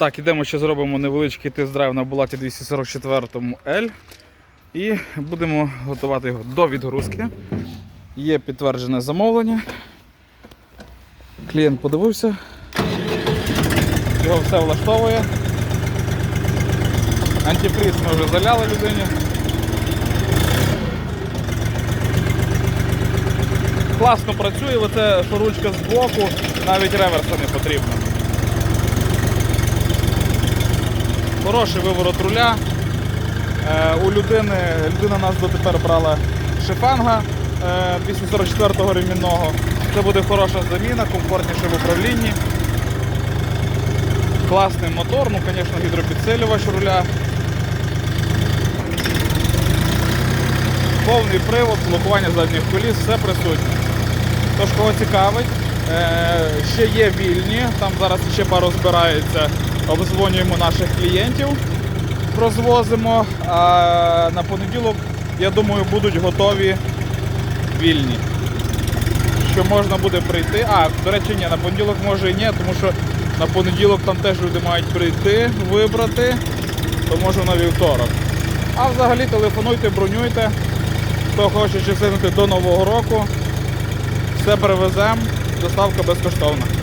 Так, ідемо ще зробимо невеличкий тест-драйв на Булаті 244 L. І будемо готувати його до відгрузки. Є підтверджене замовлення. Клієнт подивився. Його все влаштовує. Антифріз ми вже заляли людині. Класно працює, оце що ручка з боку, навіть реверса не потрібно. Хороший виворот руля. Е, у людини, людина нас дотепер брала шифанга е, 244-го ремінного. Це буде хороша заміна, комфортніше в управлінні. Класний мотор, ну, звісно, гідропідсилювач руля. Повний привод, блокування задніх коліс, все присутнє. Тож, кого цікавить, е, ще є вільні, там зараз ще пару збирається, обдзвонюємо наших клієнтів, розвозимо, а на понеділок, я думаю, будуть готові вільні. Що можна буде прийти. А, до речі, ні, на понеділок може і ні, тому що на понеділок там теж люди мають прийти, вибрати, то може на вівторок. А взагалі телефонуйте, бронюйте. Хто хоче частинити до Нового року, все перевеземо, доставка безкоштовна.